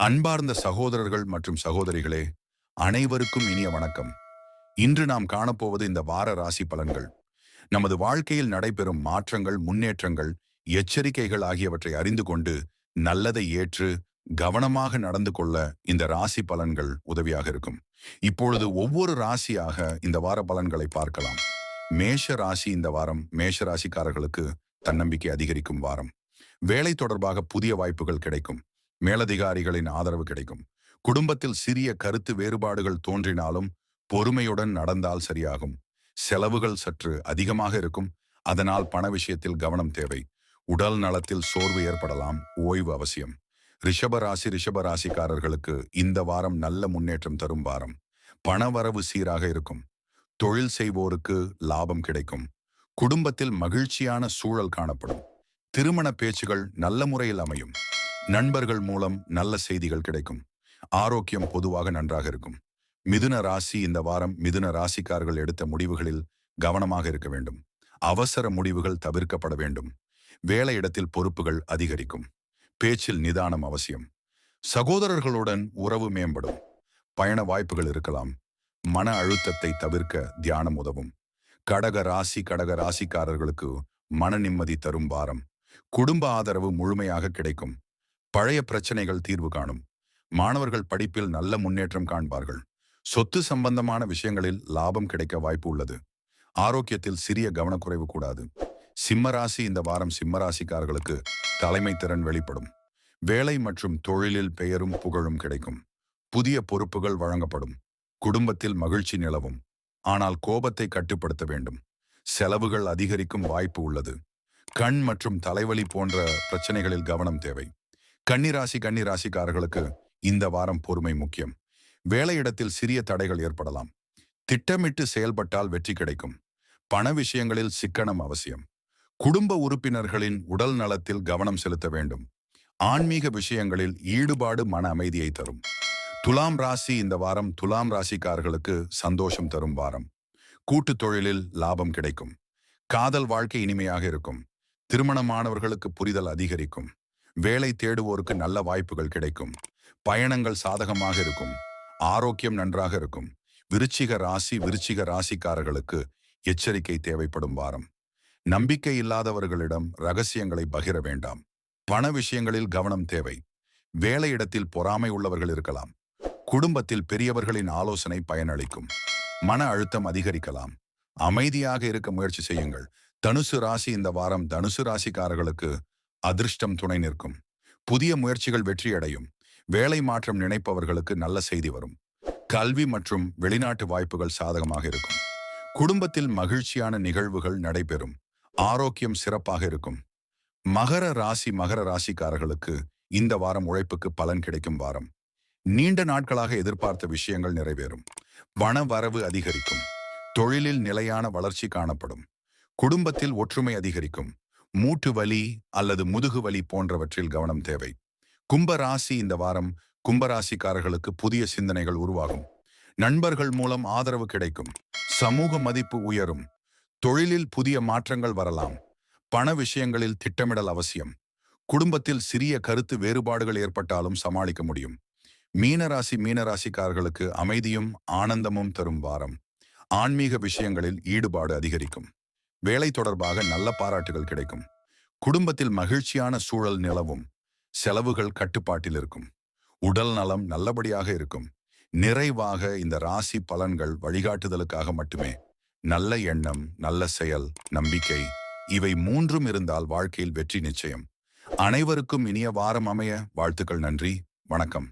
அன்பார்ந்த சகோதரர்கள் மற்றும் சகோதரிகளே அனைவருக்கும் இனிய வணக்கம். இன்று நாம் காணப்போவது இந்த வார ராசி பலன்கள். நமது வாழ்க்கையில் நடைபெறும் மாற்றங்கள் முன்னேற்றங்கள் எச்சரிக்கைகள் ஆகியவற்றை அறிந்து கொண்டு நல்லதை ஏற்று கவனமாக நடந்து கொள்ள இந்த ராசி பலன்கள் உதவியாக இருக்கும். இப்பொழுது ஒவ்வொரு ராசியாக இந்த வார பலன்களை பார்க்கலாம். மேஷ ராசி இந்த வாரம் மேஷ ராசிக்காரர்களுக்கு தன்னம்பிக்கை அதிகரிக்கும் வாரம். வேலை தொடர்பாக புதிய வாய்ப்புகள் கிடைக்கும். மேலதிகாரிகளின் ஆதரவு கிடைக்கும். குடும்பத்தில் சிறிய கருத்து வேறுபாடுகள் தோன்றினாலும் பொறுமையுடன் நடந்தால் சரியாகும். செலவுகள் சற்று அதிகமாக இருக்கும். அதனால் பண விஷயத்தில் கவனம் தேவை. உடல் நலத்தில் சோர்வு ஏற்படலாம். ஓய்வு அவசியம். ரிஷபராசி ரிஷபராசிக்காரர்களுக்கு இந்த வாரம் நல்ல முன்னேற்றம் தரும் வாரம். பணவரவு சீராக இருக்கும். தொழில் செய்வோருக்கு லாபம் கிடைக்கும். குடும்பத்தில் மகிழ்ச்சியான சூழல் காணப்படும். திருமண பேச்சுகள் நல்ல முறையில் அமையும். நண்பர்கள் மூலம் நல்ல செய்திகள் கிடைக்கும். ஆரோக்கியம் பொதுவாக நன்றாக இருக்கும். மிதுன ராசி இந்த வாரம் மிதுன ராசிக்காரர்கள் எடுத்த முடிவுகளில் கவனமாக இருக்க வேண்டும். அவசர முடிவுகள் தவிர்க்கப்பட வேண்டும். வேலையிடத்தில் பொறுப்புகள் அதிகரிக்கும். பேச்சில் நிதானம் அவசியம். சகோதரர்களுடன் உறவு மேம்படும். பயண வாய்ப்புகள் இருக்கலாம். மன அழுத்தத்தை தவிர்க்க தியானம் உதவும். கடக ராசி கடக ராசிக்காரர்களுக்கு மன நிம்மதி தரும் வாரம். குடும்ப ஆதரவு முழுமையாக கிடைக்கும். பழைய பிரச்சனைகள் தீர்வு காணும். மாணவர்கள் படிப்பில் நல்ல முன்னேற்றம் காண்பார்கள். சொத்து சம்பந்தமான விஷயங்களில் லாபம் கிடைக்க வாய்ப்பு உள்ளது. ஆரோக்கியத்தில் சிறிய கவனக்குறைவு கூடாது. சிம்மராசி இந்த வாரம் சிம்மராசிக்காரர்களுக்கு தலைமை திறன் வெளிப்படும். வேலை மற்றும் தொழிலில் பெயரும் புகழும் கிடைக்கும். புதிய பொறுப்புகள் வழங்கப்படும். குடும்பத்தில் மகிழ்ச்சி நிலவும். ஆனால் கோபத்தை கட்டுப்படுத்த வேண்டும். செலவுகள் அதிகரிக்கும் வாய்ப்பு உள்ளது. கண் மற்றும் தலைவலி போன்ற பிரச்சனைகளில் கவனம் தேவை. கன்னிராசி கன்னிராசிக்காரர்களுக்கு இந்த வாரம் பொறுமை முக்கியம். வேலையிடத்தில் சிறிய தடைகள் ஏற்படலாம். திட்டமிட்டு செயல்பட்டால் வெற்றி கிடைக்கும். பண விஷயங்களில் சிக்கனம் அவசியம். குடும்ப உறுப்பினர்களின் உடல் நலத்தில் கவனம் செலுத்த வேண்டும். ஆன்மீக விஷயங்களில் ஈடுபாடு மன அமைதியை தரும். துலாம் ராசி இந்த வாரம் துலாம் ராசிக்காரர்களுக்கு சந்தோஷம் தரும் வாரம். கூட்டு தொழிலில் லாபம் கிடைக்கும். காதல் வாழ்க்கை இனிமையாக இருக்கும். திருமணமானவர்களுக்கு புரிதல் அதிகரிக்கும். வேலை தேடுவோருக்கு நல்ல வாய்ப்புகள் கிடைக்கும். பயணங்கள் சாதகமாக இருக்கும். ஆரோக்கியம் நன்றாக இருக்கும். விருச்சிக ராசி விருச்சிக ராசிக்காரர்களுக்கு எச்சரிக்கை தேவைப்படும் வாரம். நம்பிக்கை இல்லாதவர்களிடம் ரகசியங்களை பகிர வேண்டாம். பண விஷயங்களில் கவனம் தேவை. வேலையிடத்தில் பொறாமை உள்ளவர்கள் இருக்கலாம். குடும்பத்தில் பெரியவர்களின் ஆலோசனை பயனளிக்கும். மன அழுத்தம் அதிகரிக்கலாம். அமைதியாக இருக்க முயற்சி செய்யுங்கள். தனுசு ராசி இந்த வாரம் தனுசு ராசிக்காரர்களுக்கு அதிர்ஷ்டம் துணை நிற்கும். புதிய முயற்சிகள் வெற்றியடையும். வேலை மாற்றம் நினைப்பவர்களுக்கு நல்ல செய்தி வரும். கல்வி மற்றும் வெளிநாட்டு வாய்ப்புகள் சாதகமாக இருக்கும். குடும்பத்தில் மகிழ்ச்சியான நிகழ்வுகள் நடைபெறும். ஆரோக்கியம் சிறப்பாக இருக்கும். மகர ராசி மகர ராசிக்காரர்களுக்கு இந்த வாரம் உழைப்புக்கு பலன் கிடைக்கும் வாரம். நீண்ட நாட்களாக எதிர்பார்த்த விஷயங்கள் நிறைவேறும். வன வரவு அதிகரிக்கும். தொழிலில் நிலையான வளர்ச்சி காணப்படும். குடும்பத்தில் ஒற்றுமை அதிகரிக்கும். மூட்டு வலி அல்லது முதுகு வலி போன்றவற்றில் கவனம் தேவை. கும்பராசி இந்த வாரம் கும்பராசிக்காரர்களுக்கு புதிய சிந்தனைகள் உருவாகும். நண்பர்கள் மூலம் ஆதரவு கிடைக்கும். சமூக மதிப்பு உயரும். தொழிலில் புதிய மாற்றங்கள் வரலாம். பண விஷயங்களில் திட்டமிடல் அவசியம். குடும்பத்தில் சிறிய கருத்து வேறுபாடுகள் ஏற்பட்டாலும் சமாளிக்க முடியும். மீனராசி மீனராசிக்காரர்களுக்கு அமைதியும் ஆனந்தமும் தரும் வாரம். ஆன்மீக விஷயங்களில் ஈடுபாடு அதிகரிக்கும். வேலை தொடர்பாக நல்ல பாராட்டுகள் கிடைக்கும். குடும்பத்தில் மகிழ்ச்சியான சூழல் நிலவும். செலவுகள் கட்டுப்பாட்டில் இருக்கும். உடல் நலம் நல்லபடியாக இருக்கும். நிறைவாக இந்த ராசி பலன்கள் வழிகாட்டுதலுக்காக மட்டுமே. நல்ல எண்ணம் நல்ல செயல் நம்பிக்கை இவை மூன்றும் இருந்தால் வாழ்க்கையில் வெற்றி நிச்சயம். அனைவருக்கும் இனிய வாரம் அமைய வாழ்த்துக்கள் நன்றி. வணக்கம்.